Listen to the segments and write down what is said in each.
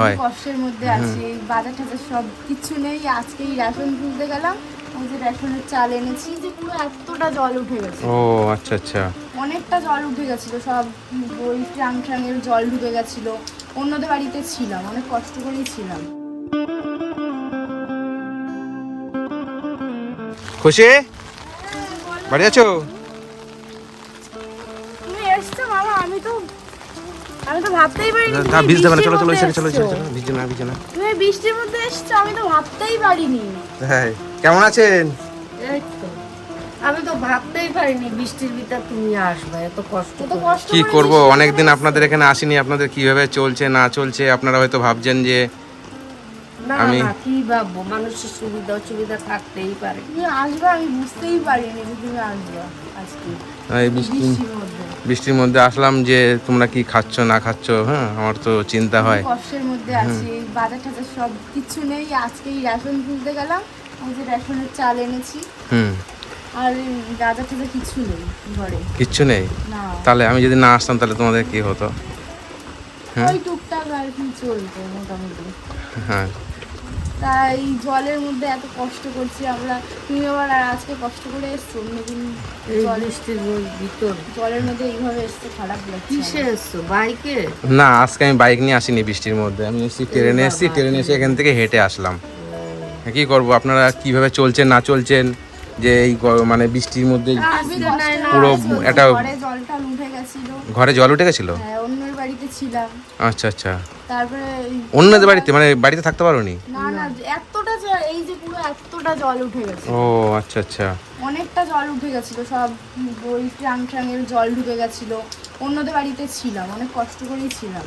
হয়। কষ্টের মধ্যে আছি এই বাজার টাজার সব কিছু নেই আজকেই রেশন তুলতে গেলাম ওই যে রেশনের চাল এনেছি যে পুরো এতটা জল উঠে গেছে। ও আচ্ছা আচ্ছা। অনেকটা জল উঠে গেছিল সব বই ট্রাং ট্রাঙের জল ঢুকে গেছিল অন্যদের বাড়িতে ছিলাম অনেক কষ্ট করেই ছিলাম। খুশি? বাড়ি আছো? তুমি এসছো মামা আমি তো আমি তো ভাবতেই পারিনি দেবে চলো চলো এসে চলো এসে চলো ভিজে না ভিজে না। তুমি বৃষ্টির মধ্যে এসেছ আমি তো ভাবতেই পারিনি। হ্যাঁ কেমন আছেন? এই তো। আমি তো ভাবতেই পারিনি বৃষ্টির ভিতর তুমি আসবে এত কষ্ট তো কষ্ট কি করে করব? অনেকদিন আপনাদের এখানে আসিনি আপনাদের কীভাবে চলছে না চলছে আপনারা হয়তো ভাবছেন যে না আমি- না কি ভাববো মানুষের সুবিধা অসুবিধা থাকতেই পারে। তুমি আসবে আমি বুঝতেই পারিনি যে তুমি আসবে আজকে। বৃষ্টির মধ্যে। আসলাম যে তোমরা কি খাচ্ছ না খাচ্ছ হ্যাঁ আমার তো চিন্তা হয়। কষ্টের মধ্যে আছি বাজার টাজার সব কিছু নেই। আজকেই রেশন তুলতে গেলাম ওই যে রেশনের চাল এনেছি। হুম। আর বাজার টাজার কিছু নেই ঘরে। কিচ্ছু নেই? না। তাহলে আমি যদি না আসতাম তাহলে তোমাদের কি হতো? হ্যাঁ। ওই টুকটাক আর কি চলতো মোটামুটি। হ্যাঁ। তাই জলের মধ্যে এত কষ্ট করছি আমরা। তুমি আবার আর আজকে কষ্ট করে এসছো? অন্যদিন বৃষ্টির ভিতর। জলের মধ্যে এইভাবে এসছে খারাপ লাগছে কিসে এসছো? বাইকে? না আজকে আমি বাইক নিয়ে আসিনি বৃষ্টির মধ্যে। আমি এসেছি ট্রেনে এসেছি ট্রেনে এসে এখান থেকে হেঁটে আসলাম। কি করব? আপনারা কীভাবে চলছেন না চলছেন? যে এই মানে বৃষ্টির মধ্যে পুরো। একটা- ঘরে জলটা উঠে গেছিল। ঘরে জল উঠে গেছিল? হ্যাঁ অন্যের বাড়িতে ছিলাম। আচ্ছা আচ্ছা। তারপরে এই- অন্যদের বাড়িতে? মানে বাড়িতে থাকতে পারোনি? না না এতটা জল এই যে পুরো এতটা জল উঠে গেছে ও আচ্ছা আচ্ছা। অনেকটা জল উঠে গেছিল সব বই ট্রাং জল ঢুকে গেছিল। অন্যদের বাড়িতে ছিলাম অনেক কষ্ট করেই ছিলাম।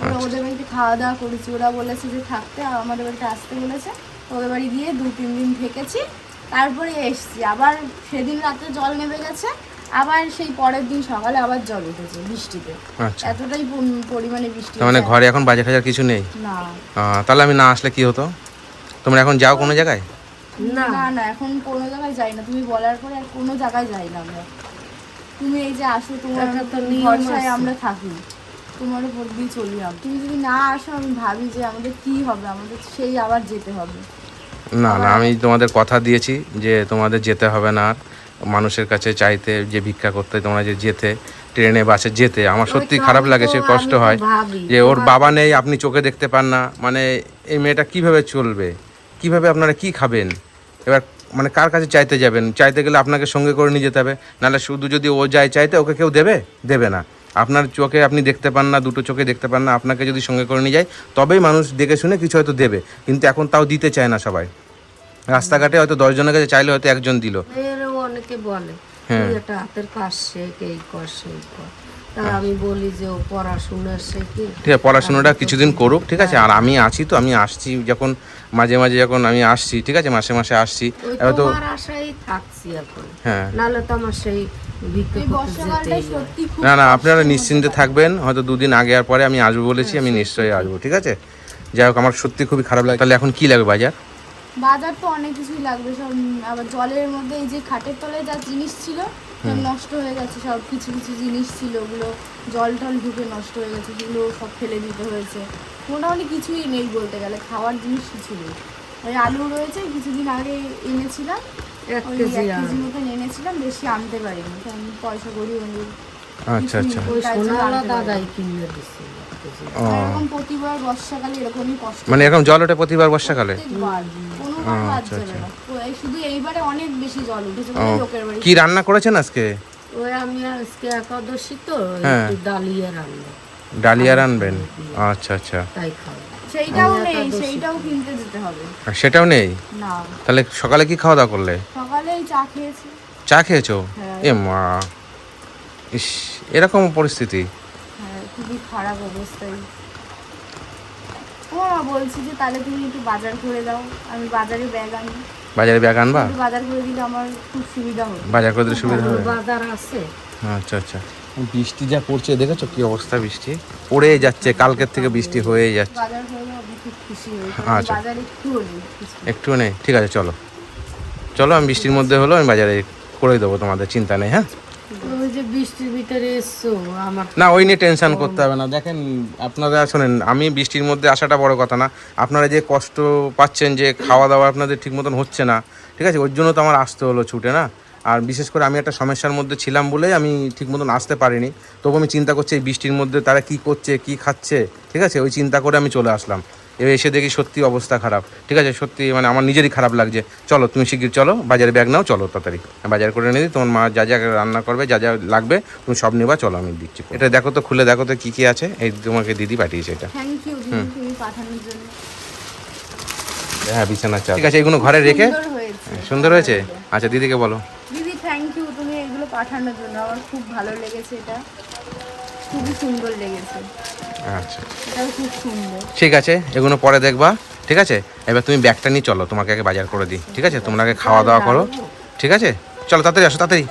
ওরা ওদের বাড়িতে খাওয়া দাওয়া করেছি ওরা বলেছে যে থাকতে আমাদের বাড়িতে আসতে বলেছে। ওদের বাড়ি গিয়ে দু তিন দিন থেকেছি তারপরে এসছি। আবার সেদিন রাতে জল নেমে গেছে আবার সেই পরের দিন সকালে আবার জল উঠেছে বৃষ্টিতে। আচ্ছা। এতটাই পরি- পরিমাণে বৃষ্টি মানে ঘরে এখন বাজার টাজার কিছু নেই? না। তাহলে আমি না আসলে কি হতো? তোমরা এখন যাও কোনো জায়গায়? না না না এখন কোনো জায়গায় যাই না। তুমি বলার পরে আর কোনো জায়গায় যাই না আমরা। তুমি এই যে আসো তোমার একটা তো নিয়ম ভরসায় আমরা থাকি। তোমার উপর দিয়ে চলি তুমি যদি না আসো আমি ভাবি যে আমাদের কি হবে? আমাদের সেই আবার যেতে হবে। না না আমি তোমাদের কথা দিয়েছি যে তোমাদের যেতে হবে না মানুষের কাছে চাইতে যে ভিক্ষা করতে তোমরা যে যেতে ট্রেনে বাসে যেতে আমার সত্যি খারাপ লাগে সে কষ্ট হয় যে ওর বাবা নেই আপনি চোখে দেখতে পান না মানে এই মেয়েটা কীভাবে চলবে? কীভাবে আপনারা কি খাবেন? এবার মানে কার কাছে চাইতে যাবেন? চাইতে গেলে আপনাকে সঙ্গে করে নিয়ে যেতে হবে নাহলে শুধু যদি ও যায় চাইতে ওকে কেউ দেবে? দেবে না। আপনার চোখে আপনি দেখতে পান না দুটো চোখে দেখতে পান না আপনাকে যদি সঙ্গে করে নিয়ে যায় তবেই মানুষ দেখে শুনে কিছু হয়তো দেবে কিন্তু এখন তাও দিতে চায় না সবাই। রাস্তাঘাটে হয়তো দশজনের কাছে চাইলে হয়তো একজন দিল। অনেকে বলে হ্যাঁ। একটা হাতের কাজ শেখ এই কর সেই কর। আমি বলি যে ও পড়াশোনা শেখে। ঠিক আছে পড়াশোনাটা কিছুদিন করুক ঠিক আছে? আর আমি আছি তো আমি আসছি যখন মাঝে মাঝে যখন আমি আসছি ঠিক আছে? মাসে মাসে আসছি। তো আশাই থাকছি এখন। হ্যাঁ। নাহলে তো আমার সেই না না আপনারা নিশ্চিন্তে থাকবেন হয়তো দুদিন আগে আর পরে আমি আসব বলেছি আমি নিশ্চয়ই আসব ঠিক আছে? যাই হোক আমার সত্যি খুবই খারাপ লাগে। তাহলে এখন কি লাগবে বাজার বাজার তো অনেক কিছুই লাগবে সব আবার জলের মধ্যে এই যে খাটের তলায় যা জিনিস ছিল সব নষ্ট হয়ে গেছে সব কিছু কিছু জিনিস ছিল ওগুলো জল টল ঢুকে নষ্ট হয়ে গেছে সেগুলো সব ফেলে দিতে হয়েছে। মোটামুটি কিছুই নেই বলতে গেলে খাওয়ার জিনিস কিছু নেই। ওই আলু রয়েছে কিছুদিন আগে এনেছিলাম এক কেজি মতন এনেছিলাম বেশি আনতে পারিনি আমি পয়সা করি আচ্ছা আচ্ছা। দাদাই কিনে দিচ্ছে বর্ষাকালে এরকমই কষ্ট মানে এরকম জল ওঠে প্রতিবার বর্ষাকালে? আচ্ছা, যাবে না। এই শুধু এইবারে অনেক বেশি জল উঠেছে লোকের বাড়ি কি রান্না করেছেন আজকে? ওই আমি আজকে একাদশী তো হ্যাঁ। একটু ডালিয়া রান্না। ডালিয়া রানবেন? আচ্ছা আচ্ছা। তাই খাও সেইটাও নেই সেইটাও কিনতে যেতে হবে। সেটাও নেই? না। তাহলে সকালে কি খাওয়া দাওয়া করলে? সকালেই চা খেয়েছি। চা খেয়েছো? হ্যাঁ। এ মা ইস এরকম পরিস্থিতি। হ্যাঁ খুবই খারাপ অবস্থায়। ও বলছি যে তাহলে তুমি একটু বাজার করে দাও। আমি বাজারে ব্যাগ আনি। বাজারে ব্যাগ আনবা? বাজার করে দিলে আমার খুব সুবিধা হবে। বাজার করে দিলে সুবিধা হবে? বাজার আছে। আচ্ছা আচ্ছা। বৃষ্টি যা পড়ছে দেখেছ কি অবস্থা বৃষ্টি? পড়ে যাচ্ছে কালকের থেকে বৃষ্টি হয়ে যাচ্ছে। বাজার হয়ে যাও আমি খুব খুশি হই আচ্ছা। একটু নেই ঠিক আছে চলো। চলো আমি বৃষ্টির মধ্যে হলো আমি বাজারে করে দেবো তোমাদের চিন্তা নেই হ্যাঁ? না, ওই নিয়ে টেনশন করতে হবে না। দেখেন, আপনারা শোনেন, আমি বৃষ্টির মধ্যে আসাটা বড় কথা না। আপনারা যে কষ্ট পাচ্ছেন, যে খাওয়া দাওয়া আপনাদের ঠিক মতন হচ্ছে না, ঠিক আছে? ওর জন্য তো আমার আসতে হলো ছুটে, না? আর বিশেষ করে আমি একটা সমস্যার মধ্যে ছিলাম বলেই আমি ঠিক মতন আসতে পারিনি। তবু আমি চিন্তা করছি, এই বৃষ্টির মধ্যে তারা কি করছে, কি খাচ্ছে, ঠিক আছে? ওই চিন্তা করে আমি চলে আসলাম। এবার এসে দেখি সত্যি অবস্থা খারাপ। ঠিক আছে? সত্যি মানে আমার নিজেরই খারাপ লাগছে। চলো তুমি শিগগির চলো বাজারে ব্যাগ নাও চলো তাড়াতাড়ি। বাজার করে নিয়ে তোমার মা যা যা রান্না করবে যা যা লাগবে তুমি সব নেবা চলো আমি দিচ্ছি এটা দেখো তো খুলে দেখো তো কী কী আছে। এই তোমাকে দিদি পাঠিয়েছে এটা। থ্যাংক ইউ দিদি তুমি পাঠানোর জন্য। হ্যাঁ বিছানা চাল ঠিক আছে এগুলো ঘরে রেখে? সুন্দর হয়েছে সুন্দর হয়েছে? আচ্ছা দিদিকে বলো। দিদি থ্যাংক ইউ তুমি এগুলো পাঠানোর জন্য। আমার খুব ভালো লেগেছে এটা। খুবই সুন্দর লেগেছে। আচ্ছা। এটাও খুব সুন্দর। ঠিক আছে এগুলো পরে দেখবা ঠিক আছে? এবার তুমি ব্যাগটা নিয়ে চলো তোমাকে আগে বাজার করে দিই ঠিক আছে? তোমরা আগে খাওয়া দাওয়া করো ঠিক আছে? চলো তাড়াতাড়ি আসো তাড়াতাড়ি।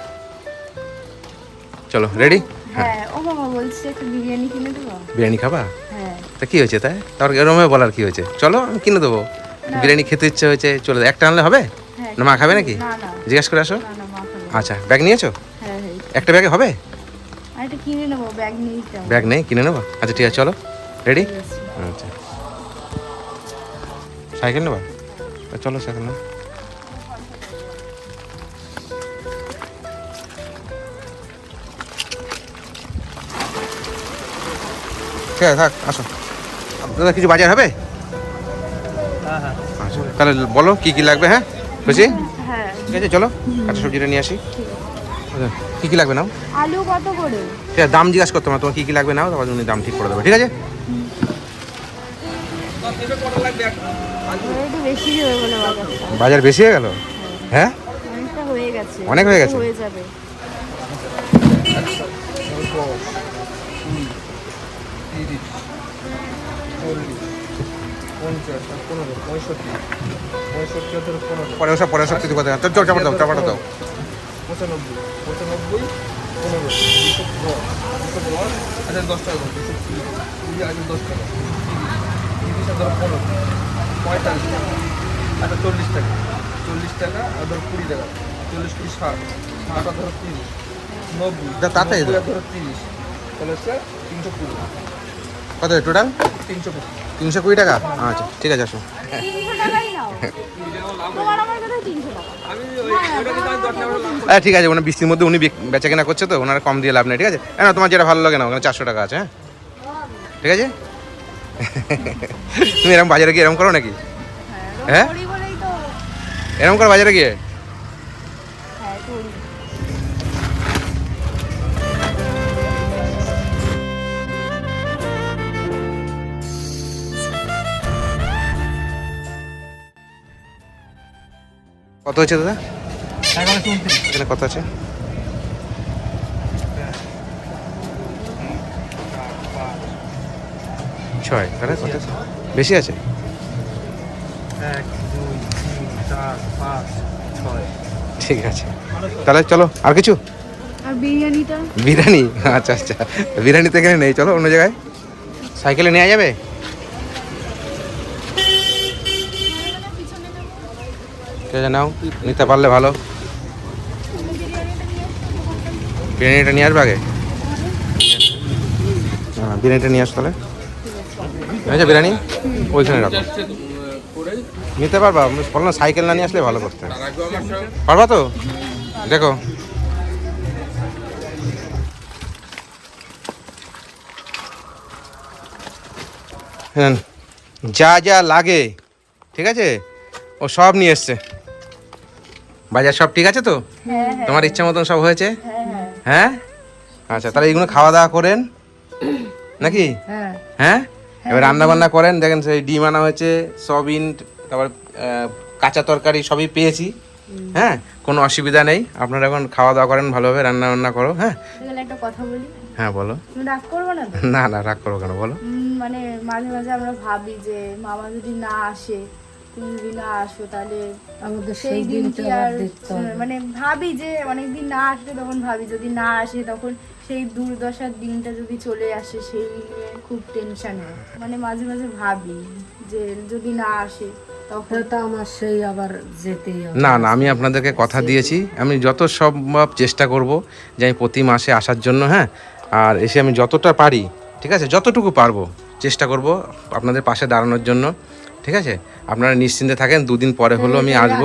চলো রেডি হ্যাঁ। ও মামা বলছে একটু বিরিয়ানি কিনে দেবো। বিরিয়ানি খাবা? হ্যাঁ। তা কি হয়েছে তাই? তারপর এরমভাবে বলার কি হয়েছে? চলো আমি কিনে দেবো। বিরিয়ানি খেতে ইচ্ছে হয়েছে চলে একটা আনলে হবে? হ্যাঁ। না মা খাবে নাকি? জিজ্ঞেস করে আসো। আচ্ছা ব্যাগ নিয়েছো? হ্যাঁ হ্যাঁ একটা ব্যাগে হবে? এটা কিনে নেব ব্যাগ নিয়ে ব্যাগ নেই? কিনে নেব? আচ্ছা ঠিক আছে চলো। রেডি আচ্ছা। সাইকেল নেবা? তা চলো সাইকেল নেব ঠিক আছে থাক আসো। দাদা কিছু বাজার হবে? আচ্ছা তাহলে বলো কি কি লাগবে হ্যাঁ? বুঝি হ্যাঁ। ঠিক আছে চলো। কাঁচা সবজিটা নিয়ে আসি। আচ্ছা, কি কি লাগবে নাও? আলু কত করে? ঠিক দাম জিজ্ঞাসা করতে না, তোমার কি কি লাগবে নাও তারপর উনি দাম ঠিক করে দেবে ঠিক আছে? বাজার বেশি হয়ে গেল? হ্যাঁ। হয়ে? অনেক হয়ে গেছে? পরে ওসব পরে সব কিছু কথা চল চল চাপড় দাও চাপড় দাও। পঁচানব্বই পঁচানব্বই পনেরো দুশো দশ দুশো আচ্ছা দশ টাকা করে দুশো কুড়ি কুড়ি দশ টাকা তিরিশ তিরিশ আর ধরো পনেরো পঁয়তাল্লিশ টাকা আচ্ছা চল্লিশ টাকা চল্লিশ টাকা আর ধরো কুড়ি টাকা চল্লিশ কুড়ি ষাট ষাট আর ধরো তিরিশ নব্বই নব্বই ধরো তিরিশ তাহলে হচ্ছে তিনশো কুড়ি। কত টোটাল তিনশো কুড়ি। তিনশো কুড়ি টাকা? আচ্ছা ঠিক আছে আসো। হ্যাঁ ঠিক আছে ওনার বৃষ্টির মধ্যে উনি বেচা কেনা করছে তো ওনার কম দিয়ে লাভ নেই ঠিক আছে? হ্যাঁ না তোমার যেটা ভালো লাগে না ওখানে চারশো টাকা আছে হ্যাঁ? ঠিক আছে? তুমি এরকম বাজারে গিয়ে এরকম করো নাকি? হ্যাঁ? হ্যাঁ? এরকম করো বাজারে গিয়ে? কত হচ্ছে দাদা? এখানে কত আছে? ছয়। তাহলে কত বেশি আছে? এক দুই তিন চার পাঁচ ছয় ঠিক আছে। তাহলে চলো আর কিছু? বিরিয়ানিটা? বিরিয়ানি? আচ্ছা আচ্ছা। বিরিয়ানি তো এখানে নেই। চলো অন্য জায়গায়। সাইকেলে নেওয়া যাবে? আছে নাও নিতে পারলে ভালো। বিরিয়ানিটা নিয়ে আসবে আগে? হ্যাঁ বিরিয়ানিটা নিয়ে আসো তাহলে আচ্ছা বিরিয়ানি, ওইখানে রাখো। নিতে পারবা, বলো না, সাইকেল না নিয়ে আসলে ভালো করতে। পারবা তো? দেখো। হ্যাঁ যা যা লাগে, ঠিক আছে? ও সব নিয়ে এসছে। বাজার সব ঠিক আছে তো? হ্যাঁ হ্যাঁ। তোমার ইচ্ছা মতন সব হয়েছে? হ্যাঁ হ্যাঁ। আচ্ছা তাহলে এগুলো খাওয়া দাওয়া করেন। নাকি? হ্যাঁ। এবার রান্না বান্না করেন দেখেন সেই ডিম আনা হয়েছে সয়াবিন তারপর কাঁচা তরকারি সবই পেয়েছি। হ্যাঁ? কোনো অসুবিধা নেই। আপনারা এখন খাওয়া দাওয়া করেন ভালোভাবে রান্না বান্না করো হ্যাঁ? একটা কথা বলি। হ্যাঁ বলো। রাগ করব না না না রাগ করো কেন? বলো। মানে মাঝে মাঝে আমরা ভাবি যে মামা যদি না আসে তুমি না আসো তাহলে আমাদের সেই সেই দিন দিনটা কি আর হবে। মানে ভাবি যে অনেকদিন না আসলে তখন ভাবি যদি না আসে তখন সেই দুর্দশার দিনটা যদি চলে আসে সেই নিয়ে খুব টেনশন হয় মানে মাঝে মাঝে ভাবি যে যদি না আসে তখন আমার সেই আবার না না আমি আপনাদেরকে কথা দিয়েছি। আমি যত সম্ভব চেষ্টা করব যে আমি প্রতি মাসে আসার জন্য হ্যাঁ আর এসে আমি যতটা পারি ঠিক আছে যতটুকু পারব। চেষ্টা করব আপনাদের পাশে দাঁড়ানোর জন্য ঠিক আছে? আপনারা নিশ্চিন্তে থাকেন দুদিন পরে হলেও আমি আসব।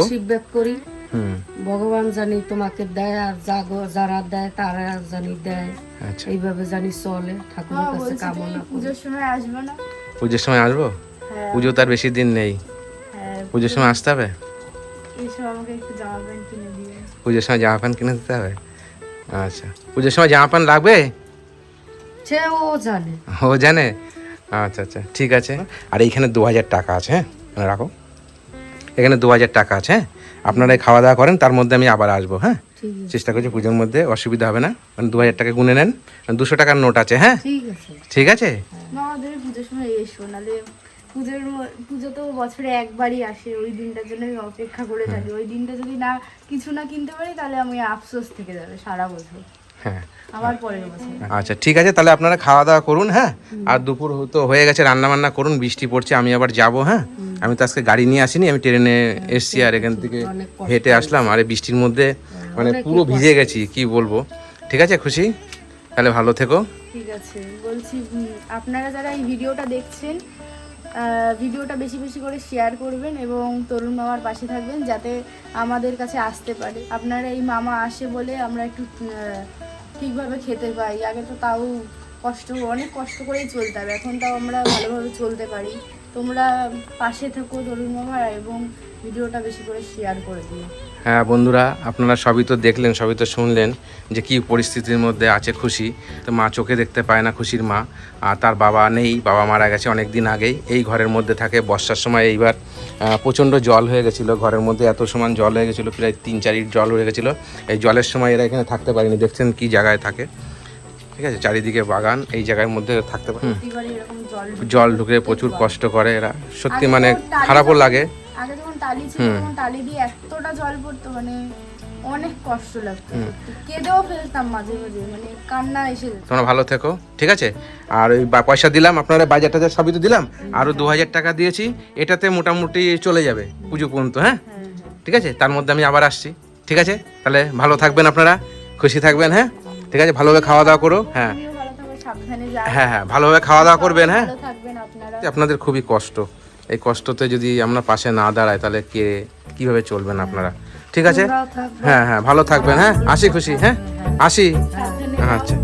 করি। হুম। ভগবান জানি তোমাকে দেয় আর জাগো যারা দেয় তারা জানি দেয়। আচ্ছা। এইভাবে জানি চলে ঠাকুরের কাছে কামনা পুজোর সময় আসবে না। পুজোর সময় আসব? হ্যাঁ। পুজো তার বেশি দিন নেই। হ্যাঁ পুজোর সময় আসতে হবে? পুজোর সময় জামা প্যান্ট কিনে দিতে হবে? আচ্ছা। পুজোর সময় জামা প্যান্ট লাগবে? সে ও জানে। ও জানে? আচ্ছা আচ্ছা ঠিক আছে। আর এইখানে দু হাজার টাকা আছে হ্যাঁ? রাখো। এখানে দু হাজার টাকা আছে হ্যাঁ? আপনারা এই খাওয়া দাওয়া করেন তার মধ্যে আমি আবার আসব হ্যাঁ? চেষ্টা করছি পুজোর মধ্যে অসুবিধা হবে না। মানে দু হাজার টাকা গুনে নেন দুশো টাকার নোট আছে হ্যাঁ? ঠিক আছে। আমাদের পুজোর পুজো তো বছরে একবারই আসে ওই দিনটার জন্য আমি অপেক্ষা করে থাকি। ওই দিনটা যদি না কিছু না কিনতে পারি তাহলে আমি আফসোস থেকে যাবে সারা বছর। হ্যাঁ। আচ্ছা ঠিক আছে তাহলে আপনারা খাওয়া দাওয়া করুন হ্যাঁ? আর দুপুর তো হয়ে গেছে রান্না বান্না করুন বৃষ্টি পড়ছে আমি আবার যাব হ্যাঁ? আমি তো আজকে গাড়ি নিয়ে আসিনি আমি ট্রেনে এসছি আর এখান থেকে হেঁটে আসলাম আর এই বৃষ্টির মধ্যে মানে পুরো ভিজে গেছি কি বলব? ঠিক আছে খুশি? তাহলে ভালো থেকো। ঠিক আছে বলছি আপনারা যারা এই ভিডিওটা দেখছেন ভিডিওটা বেশি বেশি করে শেয়ার করবেন এবং তরুণ মামার পাশে থাকবেন যাতে আমাদের কাছে আসতে পারে। আপনারা এই মামা আসে বলে আমরা একটু ঠিকভাবে খেতে পাই। আগে তো তাও কষ্ট, অনেক কষ্ট করেই চলতে হবে এখন তাও আমরা ভালোভাবে চলতে পারি। তোমরা পাশে থাকো তরুণ মামার এবং ভিডিওটা বেশি করে শেয়ার করে দিও। হ্যাঁ বন্ধুরা, আপনারা সবই তো দেখলেন, সবই তো শুনলেন যে কি পরিস্থিতির মধ্যে আছে খুশি। তো মা চোখে দেখতে পায় না খুশির মা। আর তার বাবা নেই, বাবা মারা গেছে অনেক দিন আগেই। এই ঘরের মধ্যে থাকে, বর্ষার সময় এইবার প্রচণ্ড জল হয়ে গেছিল। ঘরের মধ্যে এত সমান জল হয়ে গেছিল, প্রায় তিন চার জল হয়ে গেছিল। এই জলের সময় এরা এখানে থাকতে পারেনি। দেখছেন কি জায়গায় থাকে। ঠিক আছে? চারিদিকে বাগান এই জায়গার মধ্যে থাকতে পারে। জল ঢুকে প্রচুর কষ্ট করে এরা। সত্যি মানে খারাপও লাগে। আগে যখন টালি ছিল তখন টালি দিয়ে এতটা জল পড়তো মানে অনেক কষ্ট লাগতো। কেঁদেও ফেলতাম মাঝে মাঝে মানে কান্না এসে তোমরা ভালো থেকো ঠিক আছে? আর ওই বা- পয়সা দিলাম আপনারা বাজার টাজার সবই তো দিলাম। আরও দু হাজার টাকা দিয়েছি এটাতে মোটামুটি চলে যাবে পুজো পর্যন্ত হ্যাঁ। ঠিক আছে? তার মধ্যে আমি আবার আসছি ঠিক আছে? তাহলে ভালো থাকবেন আপনারা খুশি থাকবেন হ্যাঁ? ঠিক আছে? ভালোভাবে খাওয়া দাওয়া করো। হ্যাঁ। হ্যাঁ হ্যাঁ ভালোভাবে খাওয়া দাওয়া করবেন হ্যাঁ? ভালো থাকবেন আপনারা। আপনাদের খুবই কষ্ট। এই কষ্টতে যদি আমরা পাশে না দাঁড়ায় তাহলে কে কীভাবে চলবেন আপনারা? ঠিক আছে? হ্যাঁ হ্যাঁ ভালো থাকবেন হ্যাঁ? আসি খুশি হ্যাঁ? আসি। সাবধানে আচ্ছা।